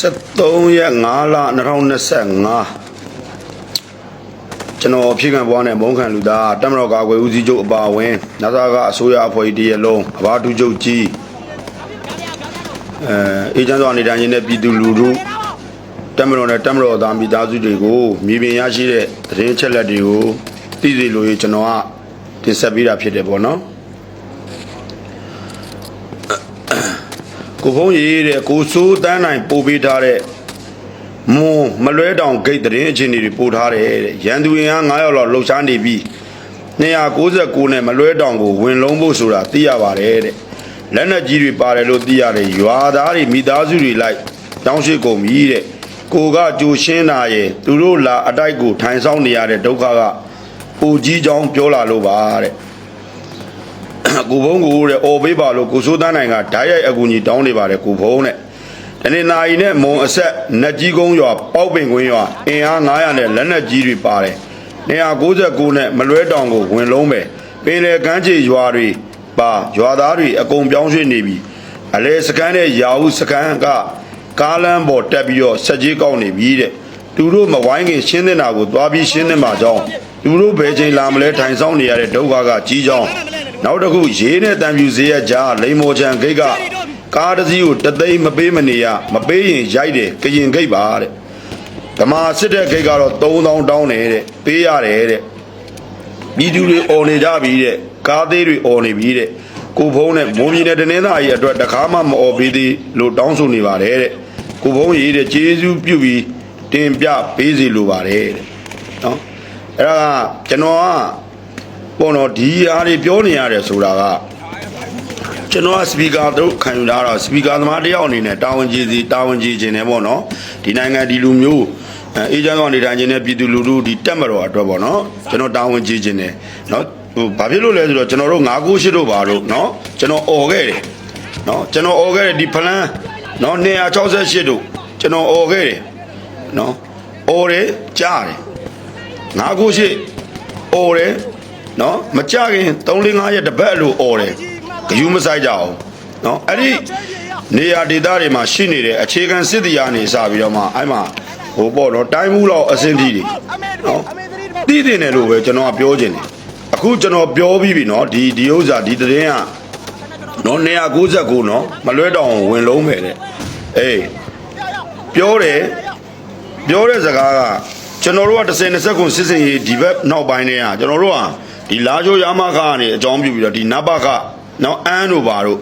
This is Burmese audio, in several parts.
73ရက်5လ2025ကျွန်တော်ဖြစ်ခံပွားနဲ့မုန်းခံလူသားတမတော်ကာကွယ်ဦးစီးချုပ်အပါအဝင်နာသာကအစိုးရအဖွဲ့အစည်းတရလုံးအဘာဒုချုပ်ကြီးအဲအေဂျင့်စွာနေထိုင်ခြင်းနဲ့ပြည်သူလူထုတမတော်နဲ့တမတော်သားမိသားစုတွေကိုမြေပြင်ရရှိတဲ့သတင်းချက်လက်တွေကိုသိစေလိုရကျွန်တော်ကတင်ဆက်ပေးတာဖြစ်တယ်ပေါ့နော် ကိုဖုံးရေးတဲ့ကိုစိုးတန်းနိုင်ပို့ပေးထားတဲ့မွန်မလွဲတောင်ဂိတ်သတင်းအခြေအနေတွေပို့ထားတယ်တဲ့ရန်သူရင်အား9ရောက်လောက်လှုပ်ရှားနေပြီး299နဲ့မလွဲတောင်ကိုဝင်လုံးဖို့ဆိုတာသိရပါတယ်တဲ့လက်နက်ကြီးတွေပါတယ်လို့သိရတယ်ရွာသားတွေမိသားစုတွေလိုက်တောင်းရှိကုန်ပြီတဲ့ကိုကကြိုရှင်းတာရဲ့သူတို့လာအတိုက်ကိုထိုင်ဆောင်နေရတဲ့ဒုက္ခကပူကြီးချောင်းပြောလာလို့ပါတဲ့ ကိုဖုံးကိုတဲ့အော်ပေးပါလို့ကိုစိုးတန်းနိုင်ကဓာတ်ရိုက်အကူကြီးတောင်းနေပါတယ်ကိုဖုံးတဲ့တနေ့နာရီနဲ့မုံအဆက်နက်ကြီးကုန်းရွာပေါက်ပင်ကွင်းရွာအင်အား900နဲ့လက်နက်ကြီးတွေပါတယ်299နဲ့မလွဲတောင်ကိုဝင်လုံးပဲပင်လေကမ်းခြေရွာတွေပါရွာသားတွေအကုန်ပြောင်းရွှေ့နေပြီအလဲစကန်တဲ့ရာဟုစကန်ကကားလမ်းပေါ်တက်ပြီးတော့ဆက်ကြီးကောက်နေပြီတဲ့သူတို့မဝိုင်းခင်ရှင်းနေတာကိုသွားပြီးရှင်းနေမှာကြောင်းသူတို့ဘယ်ချိန်လာမလဲထိုင်ဆောင်နေရတဲ့ဒုက္ခကကြီးကြောင်း နောက်တစ်ခုရေးနဲ့တံပြူဈေးရကြားလိန်မော်ချံဂိတ်ကကားတစ်စီးကိုတသိန်းမပေးမနေရမပေးရင်ရိုက်တယ်ကရင်ဂိတ်ပါတဲ့ဓမ္မစစ်တဲ့ဂိတ်ကတော့3000တောင်းတယ်တဲ့ပေးရတယ်တဲ့ပြည်သူတွေអော်နေကြပြီတဲ့ကားသေးတွေអော်နေပြီတဲ့ကိုဖုံးနဲ့မွန်ပြည်နယ်တနင်္သာရီအတွက်တခါမှမអော်ပေးသေးလို့တောင်းဆိုနေပါတယ်တဲ့ကိုဖုံးရေးတဲ့ကျေးဇူးပြုပြီးတင်ပြပေးစီလိုပါတယ်တဲ့နော်အဲ့ဒါကကျွန်တော်က ပေါ့နော်ဒီအားတွေပြောနေရတယ်ဆိုတာကကျွန်တော်ကစပီကာတို့ခံယူလာတော့စပီကာသမားတယောက်အနေနဲ့တာဝန်ကြီးစီတာဝန်ကြီးခြင်းနဲ့ပေါ့နော်ဒီနိုင်ငံဒီလူမျိုးအဲအေဂျင့်ကောင်နေထိုင်ခြင်းနဲ့ပြည်သူလူထုဒီတက်မတော်အတွက်ပေါ့နော်ကျွန်တော်တာဝန်ကြီးခြင်းနဲ့နော်ဟိုဘာဖြစ်လို့လဲဆိုတော့ကျွန်တော်တို့998တို့ပါတို့နော်ကျွန်တော်អော်ခဲ့တယ်နော်ကျွန်တော်អော်ခဲ့တယ်ဒီဖလန်းနော်268တို့ကျွန်တော်អော်ခဲ့တယ်နော်អော်တယ်ကြားတယ်998អော်တယ် နော်မကြခင်3-5ရက်တပတ်လို့អော်တယ်ဂယူးမဆိုင်ကြအောင်နော်အဲ့ဒီနေရာဒေသတွေမှာရှိနေတဲ့အခြေခံစစ်တရားနေစပြီးတော့မှအဲ့မှာဟိုပေါ့နော်တိုင်းမှုလောက်အစင်းတီးတွေနော်တည်တင်တယ်လို့ပဲကျွန်တော်ကပြောချင်တယ်အခုကျွန်တော်ပြောပြီးပြီနော်ဒီဒီဥစ္စာဒီသတင်းကနော်199နော်မလွဲတောင်ဝင်လုံးပဲတဲ့အေးပြောတယ်ပြောတဲ့စကားကကျွန်တော်တို့က30 20ခုစစ်စင်ရေးဒီဘက်နောက်ပိုင်းတည်းကကျွန်တော်တို့က ဒီလာချိုရမခကနေအကြောင်းပြုပြီးတော့ဒီနဘကနော်အန်းတို့ပါတို့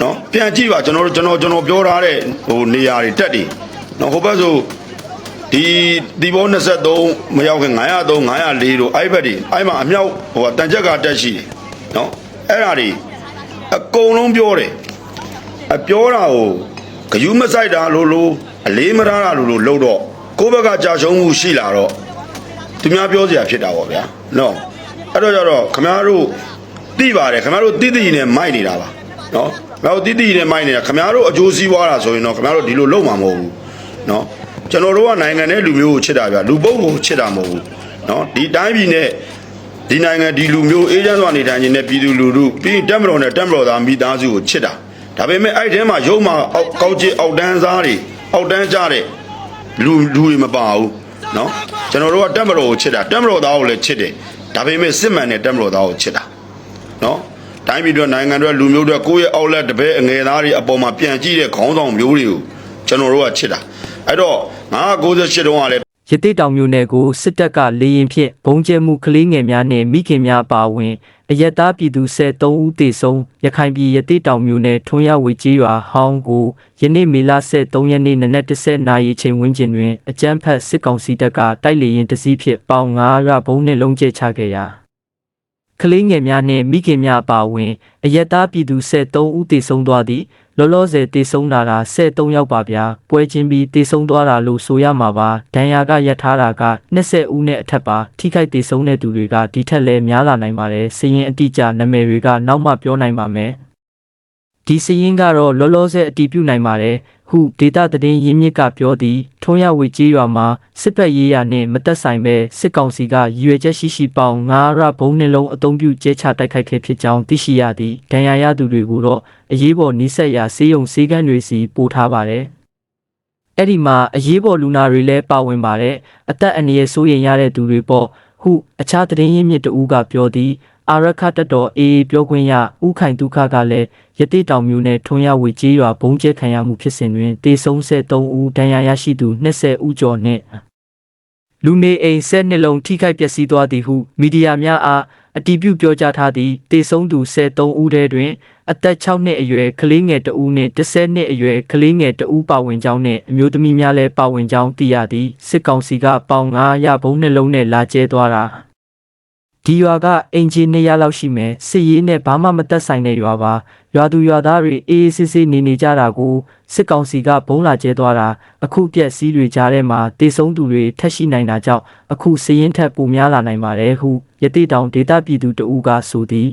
နော်ပြန်ကြည့်ပါကျွန်တော်တို့ကျွန်တော်ကျွန်တော်ပြောထားတဲ့ဟိုနေရာတွေတက်တယ်နော်ဟိုဘက်ဆိုဒီဒီဘော23မရောက်ခင်903 904တို့အဲ့ဘက်တွေအဲ့မှာအမြောက်ဟိုတန်ချက်ကတက်ရှိတယ်နော်အဲ့ဒါတွေအကုန်လုံးပြောတယ်အပြောတာကိုဂယုမဆိုင်တာလို့လို့အလေးမထားတာလို့လို့လှုပ်တော့ကိုယ့်ဘက်ကကြာရှုံးမှုရှိလာတော့သူများပြောစရာဖြစ်တာပေါ့ဗျာနော် အဲ့တော့ကြတော့ခမားတို့သိပါတယ်ခမားတို့တိတိနဲ့မိုက်နေတာပါနော်ခမားတို့တိတိနဲ့မိုက်နေတာခမားတို့အကျိုးစီးပွားတာဆိုရင်တော့ခမားတို့ဒီလိုလုပ်မှာမဟုတ်ဘူးနော်ကျွန်တော်တို့ကနိုင်ငံနဲ့လူမျိုးကိုချစ်တာဗျာလူပုဂ္ဂိုလ်ကိုချစ်တာမဟုတ်ဘူးနော်ဒီတိုင်းပြည်နဲ့ဒီနိုင်ငံဒီလူမျိုးအေးချမ်းစွာနေထိုင်ခြင်းနဲ့ပြည်သူလူထုပြီးရင်တက်မတော်နဲ့တက်မတော်သားမိသားစုကိုချစ်တာဒါပေမဲ့အဲ့ဒီထဲမှာရုံမှာအောက်ကောက်ကျအောက်တန်းစားတွေအောက်တန်းကြတဲ့လူလူတွေမပါဘူးနော်ကျွန်တော်တို့ကတက်မတော်ကိုချစ်တာတက်မတော်သားကိုလည်းချစ်တယ် ဒါပေမဲ့စစ်မှန်တဲ့တက်မတော်သားကိုချစ်တာနော်တိုင်းပြည်အတွက်နိုင်ငံအတွက်လူမျိုးအတွက်ကိုယ့်ရဲ့အောက်လက်တပည့်အငယ်သားတွေအပေါ်မှာပြန်ကြည့်တဲ့ခေါင်းဆောင်မျိုးတွေကိုကျွန်တော်တို့ကချစ်တာအဲ့တော့998တုန်းကလည်းရတိတောင်မြို့နယ်ကိုစစ်တပ်ကလေရင်ဖြင့်ဘုံကျဲမှုကလေးငယ်များနှင့်မိခင်များပါဝင် အရက်သားပြည်သူ73ဦးသေဆုံးရခိုင်ပြည်ရတိတောင်မြို့နယ်ထွန်းရဝေကြီးရွာဟောင်းကိုယနေ့မေလ23ရက်နေ့နနက်10နာရီချိန်ဝန်းကျင်တွင်အကြမ်းဖက်စစ်ကောင်စီတပ်ကတိုက်လေရင်တစ်စီးဖြင့်ပေါင်900ဘုံနှင့်လုံးကျဲချခဲ့ရာကလေးငယ်များနှင့်မိခင်များအပါအဝင်အရက်သားပြည်သူ73ဦးသေဆုံးသွားသည် လောလောဆယ်သေဆုံးလာတာ73ယောက်ပါဗျာပွဲချင်းပြီးသေဆုံးသွားတာလို့ဆိုရမှာပါဒဏ်ရာကရပ်ထားတာက20ဦးနဲ့အထက်ပါထိခိုက်သေဆုံးတဲ့သူတွေကဒီထက်လည်းများလာနိုင်ပါတယ်စည်ရင်အတိအကျနာမည်တွေကနောက်မှပြောနိုင်ပါမယ်ဒီစည်ရင်ကတော့လောလောဆယ်အတည်ပြုနိုင်ပါတယ် ဟုဒေတာသတင်းရင်းမြစ်ကပြောသည်ထုံးရဝေကြီးရွာမှာစစ်ပတ်ရေးရနှင့်မသက်ဆိုင်ပဲစစ်ကောင်စီကရည်ရွယ်ချက်ရှိရှိပေါင်း9ရဘုံနှလုံးအုံပြုကျဲချတိုက်ခိုက်ခဲ့ဖြစ်ကြောင်းသိရှိရသည်ဒဏ်ရာရသူတွေကိုတော့အရေးပေါ်နှိစက်ရာဆေးရုံဆေးကန်းတွေစီပို့ထားပါတယ်အဲ့ဒီမှာအရေးပေါ်လူနာတွေလည်းပါဝင်ပါတယ်အသက်အန္တရာယ်စိုးရိမ်ရတဲ့သူတွေပေါ့ဟုအခြားသတင်းရင်းမြစ်တဦးကပြောသည် အာရခတက်တော်အေးပြောခွင့်ရဥခိုင်ဒုက္ခကလည်းရတိတောင်မျိုးနဲ့ထွန်ရဝေကြီးရွာဘုံကျဲခံရမှုဖြစ်စဉ်တွင်တေဆုံး73ဦးဒဏ်ရာရရှိသူ20ဦးကျော်နှင့်လူနေအိမ်ဆက်နှစ်လုံးထိခိုက်ပျက်စီးသွားသည်ဟုမီဒီယာများအားအတည်ပြုပြောကြားထားသည်တေဆုံးသူ73ဦးထဲတွင်အသက်6နှစ်အရွယ်ကလေးငယ်တဦးနှင့်10နှစ်အရွယ်ကလေးငယ်တဦးပါဝင်ကြောင်းနှင့်အမျိုးသမီးများလည်းပါဝင်ကြောင်းသိရသည်စစ်ကောင်စီကပေါင်900ဘုံနှလုံးနဲ့လာကျဲသွားတာ ဒီရွာကအင်ဂျင်200လောက်ရှိမယ်စစ်ရေးနဲ့ဘာမှမသက်ဆိုင်တဲ့ရွာပါရွာသူရွာသားတွေအေးအေးဆေးဆေးနေနေကြတာကိုစစ်ကောင်စီကဘုံလာကျဲသွားတာအခုပြက်စီးတွေကြားထဲမှာတေဆုံးသူတွေထက်ရှိနိုင်တာကြောင့်အခုစည်ရင်ထက်ပိုများလာနိုင်ပါတယ်ဟုရတိတောင်ဒေတာပြည်သူတဦးကဆိုသည်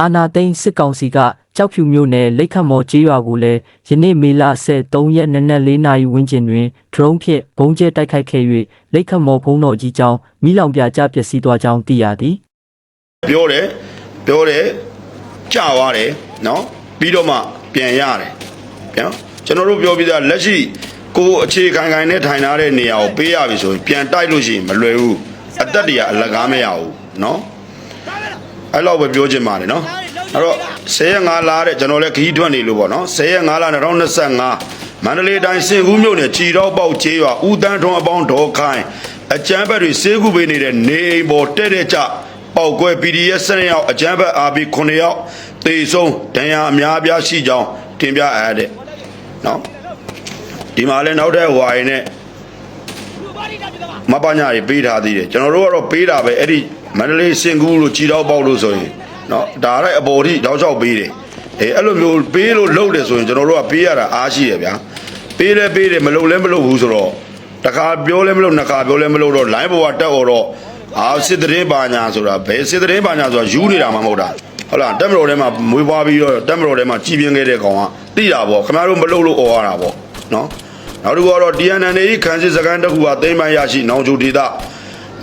အာနာသိန်းစစ်ကောင်စီက ကြောက်ဖြူမြို့နယ်လိတ်ခတ်မော်ကျေးရွာကိုလည်းယနေ့မေလ13ရက်နေ့နက်4နာရီဝန်းကျင်တွင် drone ဖြင့်ဘုံကျဲတိုက်ခိုက်ခဲ့၍လိတ်ခတ်မော်ဘုံတော်ကြီးကျောင်းမိလောင်ပြကြပျက်စီးသွားကြောင်းသိရသည်ပြောတယ်ပြောတယ်ကြာသွားတယ်နော်ပြီးတော့မှပြန်ရတယ်နော်ကျွန်တော်တို့ပြောပြီးသားလက်ရှိကိုယ်အခြေခံခံနဲ့ထိုင်ထားတဲ့နေရာကိုပေးရပြီဆိုရင်ပြန်တိုက်လို့ရှိရင်မလွယ်ဘူးအသက်တွေကအလကားမရဘူးနော်အဲ့လောက်ပဲပြောချင်ပါတယ်နော် အဲ့တော့10ရက်5လတဲ့ကျွန်တော်လည်းခရီးထွက်နေလို့ပေါ့နော်10ရက်5လ2025မန္တလေးတိုင်းစင်ကူးမြို့နယ်ကြည်တော့ပေါက်ကျေးရွာဦးတန်းထွန်းအပေါင်းဒေါ်ခိုင်အကျန်းဘက်တွေစေးကူပေးနေတဲ့နေအိမ်ပေါ်တဲ့တဲ့ကြပေါက်ကွဲ PDF 12ယောက်အကျန်းဘက် RB 9ယောက်တေဆုံးဒဏ်ရာအများအပြားရှိကြောင်းတင်ပြအပ်တဲ့နော်ဒီမှာလည်းနောက်တဲ့ဟွာရင်နဲ့မပညာတွေပေးထားသေးတယ်ကျွန်တော်တို့ကတော့ပေးတာပဲအဲ့ဒီမန္တလေးစင်ကူးလို့ကြီးတော့ပေါက်လို့ဆိုရင် နော်ဒါရိုက်အပေါ်ထိရောက်ရောက်ပေးတယ်အဲအဲ့လိုမျိုးပေးလို့လုပ်တယ်ဆိုရင်ကျွန်တော်တို့ကပေးရတာအားရှိတယ်ဗျာပေးလဲပေးတယ်မလုပ်လဲမလုပ်ဘူးဆိုတော့တခါပြောလဲမလုပ်နှစ်ခါပြောလဲမလုပ်တော့ line ပေါ်ကတက်တော့တော့အာစစ်တရင်ပါညာဆိုတာဘယ်စစ်တရင်ပါညာဆိုတာယူနေတာမှမဟုတ်တာဟုတ်လားတက်မတော်ထဲမှာမွေးပွားပြီးတော့တက်မတော်ထဲမှာကြည်ပြင်းခဲ့တဲ့ကောင်ကတိတာပေါ့ခင်ဗျားတို့မလုပ်လို့អော်ရတာပေါ့နော်နောက်တစ်ခုကတော့ TNN ဤခန်းစစ်စကန်တစ်ခုကတိမ့်ပိုင်းရရှိနောင်ချူဒေတာ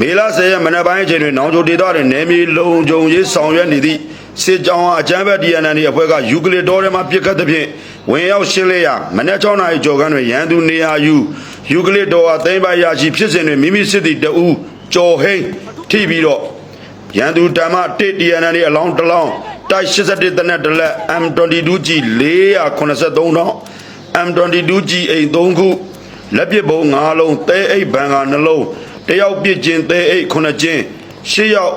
မေလ10ရက်မနက်ပိုင်းအချိန်တွင်နောင်ချိုဒေသတွင်နယ်မြေလုံခြုံရေးဆောင်ရွက်နေသည့်စစ်ကြောင်းအားအကြမ်းဖက် TNN ၏အဖွဲ့ကယူကလစ်တော်ထဲမှပြစ်ခတ်သဖြင့်ဝင်ရောက်ရှင်းလင်းရာမနက်6နာရီကျော်ခန့်တွင်ရန်သူနေရာယူယူကလစ်တော်အားသိမ်းပိုင်ရရှိဖြစ်စဉ်တွင်မိမိစစ်သည်တဦးကျော်ဟိန်းထိပြီးတော့ရန်သူတမ1 TNN အလောင်းတစ်လောင်းတိုက်81တနက်တစ်လက် M22G 483တောင်း M22G အိမ်3ခုလက်ပစ်ဘုံ5လုံးသဲအိတ်ဘန်က2လုံး တယောက်ပစ်ချင်းသဲအိတ်9ချင်း10ယောက်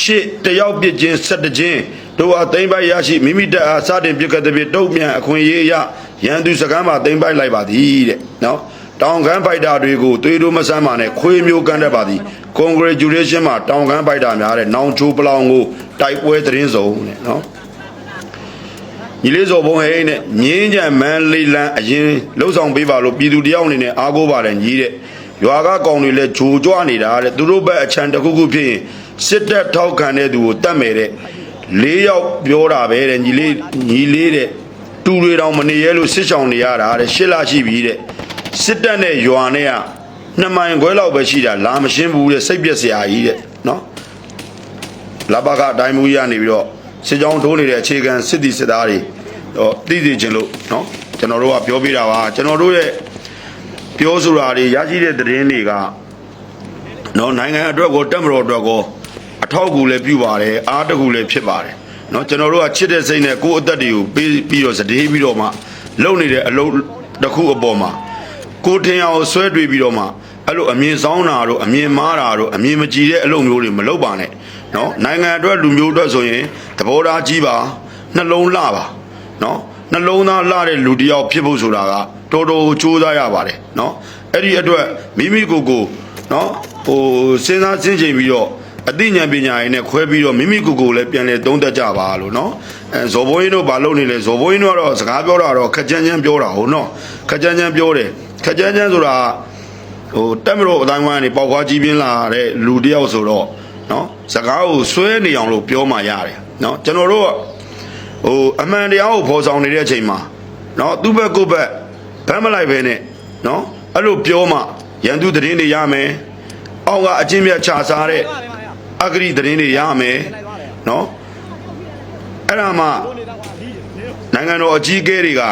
ရှစ်တယောက်ပစ်ချင်း17ချင်းတို့အားသိမ့်ပိုက်ရရှိမိမိတက်အားစတင်ပြစ်ကတဲ့ပြတုံ့ပြန်အခွင့်အရေးအရရန်သူစကမ်းမှာသိမ့်ပိုက်လိုက်ပါသည်တဲ့နော်တောင်ကမ်းဖိုက်တာတွေကိုသွေးတို့မဆမ်းပါနဲ့ခွေးမျိုးကမ်းတတ်ပါသည် congratulation မှာတောင်ကမ်းဖိုက်တာများတဲ့နောင်ချိုးပလောင်ကိုတိုက်ပွဲသတင်းစုံတဲ့နော်ညီလေးစော်ဘုံဟဲ့နဲ့ငင်းကြံမန်းလေးလန်းအရင်လှုပ်ဆောင်ပေးပါလို့ပြည်သူတယောက်အနေနဲ့အားကိုးပါတယ်ညီတဲ့ ရွာကကောင်တွေလည်းဂျိုကြွနေတာတဲ့သူတို့ဘက်အချံတစ်ခုခုဖြစ်ရင်စစ်တပ်ထောက်ခံတဲ့သူကိုတတ်မယ်တဲ့လေးယောက်ပြောတာပဲတဲ့ညီလေးညီလေးတဲ့တူတွေတောင်မနေရဲလို့စစ်ဆောင်နေရတာတဲ့ရှစ်လရှိပြီတဲ့စစ်တပ်နဲ့ရွာနဲ့ကနှစ်မိုင်ခွဲလောက်ပဲရှိတာလာမရှင်းဘူးတဲ့စိတ်ပြက်စရာကြီးတဲ့နော်လဘကအတိုင်းမူရနေပြီးတော့စစ်ကြောင်းထိုးနေတဲ့အခြေခံစစ်တီစစ်သားတွေဟောတည်တည်ခြင်းလို့နော်ကျွန်တော်တို့ကပြောပြတာပါကျွန်တော်တို့ရဲ့ ပြောဆိုတာတွေရရှိတဲ့သတင်းတွေကနော်နိုင်ငံအတွက်ကိုတက်မတော်အတွက်ကိုအထောက်အကူလည်းပြုပါတယ်အားတကူလည်းဖြစ်ပါတယ်နော်ကျွန်တော်တို့ကချစ်တဲ့စိတ်နဲ့ကိုယ့်အသက်တွေကိုပေးပြီးတော့စတေးပြီးတော့မှလုပ်နေတဲ့အလုပ်တစ်ခုအပေါ်မှာကိုထင်အောင်ဆွဲတွေးပြီးတော့မှအဲ့လိုအမြင်ဆောင်တာတို့အမြင်မားတာတို့အမြင်မကြည်တဲ့အလုပ်မျိုးတွေမလုပ်ပါနဲ့နော်နိုင်ငံအတွက်လူမျိုးအတွက်ဆိုရင်သဘောထားကြီးပါနှလုံးလှပါနော်နှလုံးသားလှတဲ့လူတယောက်ဖြစ်ဖို့ဆိုတာက တော်တော်ကြိုးစားရပါတယ်เนาะအဲ့ဒီအတွက်မိမိကိုယ်ကိုเนาะဟိုစဉ်းစားစဉ်းကျင်ပြီးတော့အသိဉာဏ်ပညာရည်နဲ့ခွဲပြီးတော့မိမိကိုယ်ကိုယ်လည်းပြန်လဲသုံးသပ်ကြပါလို့เนาะအဲဇော်ဘိုးကြီးတို့ဘာလုပ်နေလဲဇော်ဘိုးကြီးတို့ကတော့စကားပြောတာတော့ခက်ကြမ်းကြမ်းပြောတာဟုတ်เนาะခက်ကြမ်းကြမ်းပြောတယ်ခက်ကြမ်းကြမ်းဆိုတာဟိုတက်မလို့အတိုင်းဝိုင်းကနေပေါက်ခွားကြီးပြင်းလာတဲ့လူတစ်ယောက်ဆိုတော့เนาะစကားကိုဆွဲနေအောင်လို့ပြောမှရတယ်เนาะကျွန်တော်တို့ကဟိုအမှန်တရားကိုဖော်ဆောင်နေတဲ့အချိန်မှာเนาะသူ့ဘက်ကိုယ့်ဘက် ဖမ်းမလိုက်ပဲနဲ့နော်အဲ့လိုပြောမှရန်သူသတင်းတွေရမယ်အောက်ကအချင်းမြတ်ခြာစားတဲ့အဂရိသတင်းတွေရမယ်နော်အဲ့ဒါမှနိုင်ငံတော်အကြီးအကဲတွေက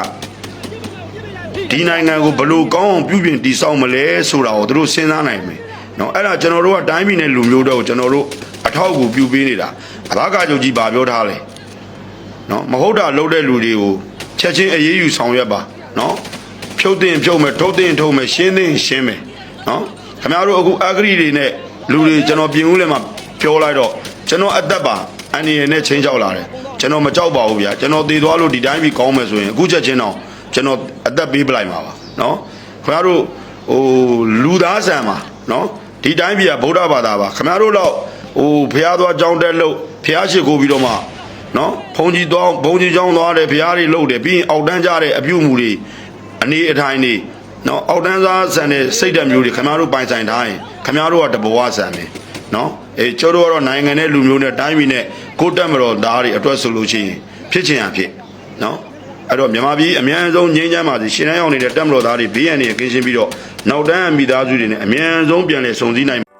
ဒီနိုင်ငံကိုဘယ်လိုကောင်းအောင်ပြုပြင်တည်ဆောက်မလဲဆိုတာကိုသူတို့စဉ်းစားနိုင်မယ်နော်အဲ့ဒါကျွန်တော်တို့ကတိုင်းပြည်နဲ့လူမျိုးတို့ကျွန်တော်တို့အထောက်အကူပြုပေးနေတာအဘကချုပ်ကြီးဗာပြောထားလဲနော်မဟုတ်တာလုပ်တဲ့လူတွေကိုချက်ချင်းအေးအေးယူဆောင်ရွက်ပါနော် ဖြုတ်တင်ဖြုတ်မယ်ထုတ်တင်ထုတ်မယ်ရှင်းတင်ရှင်းမယ်နော်ခင်ဗျားတို့အခုအဂရိတွေနဲ့လူတွေကျွန်တော်ပြင်ဦးလည်းမှာပြောလိုက်တော့ကျွန်တော်အသက်ပါအန်ဒီရယ်နဲ့ချင်းချောက်လာတယ်ကျွန်တော်မကြောက်ပါဘူးဗျာကျွန်တော်တည်သွားလို့ဒီတိုင်းပြည်ကောင်းမယ်ဆိုရင်အခုချက်ချင်းတော့ကျွန်တော်အသက်ပေးပလိုက်မှာပါနော်ခင်ဗျားတို့ဟိုလူသားဆန်ပါနော်ဒီတိုင်းပြည်ကဗုဒ္ဓဘာသာပါခင်ဗျားတို့တော့ဟိုဖះသွားကြောင်းတက်လို့ဖះရှိခိုးပြီးတော့မှနော်ဘုံကြီးသွားဘုံကြီးကြောင်းသွားတယ်ဖះတွေလှုပ်တယ်ပြီးရင်အောက်တန်းကြတဲ့အပြုတ်မှုတွေ အနေအထိုင်တွေနော်အောက်တန်းစားဆန်တဲ့စိတ်ဓာတ်မျိုးတွေခင်ဗျားတို့ပိုင်ဆိုင်ထားရင်ခင်ဗျားတို့ကတဘဝဆန်တယ်နော်အဲကျိုးတို့ကတော့နိုင်ငံနဲ့လူမျိုးနဲ့တိုင်းပြည်နဲ့ကိုယ်တက်မတော်သားတွေအတွက်ဆိုလို့ရှိရင်ဖြစ်ချင်ရဖြစ်နော်အဲ့တော့မြန်မာပြည်အများဆုံးငြိမ်းချမ်းပါစေရှင်နှန်းရောက်နေတဲ့တက်မတော်သားတွေဘေးရန်တွေကင်းရှင်းပြီးတော့နောက်တန်းမိသားစုတွေနဲ့အများဆုံးပြန်လည်ဆုံစည်းနိုင်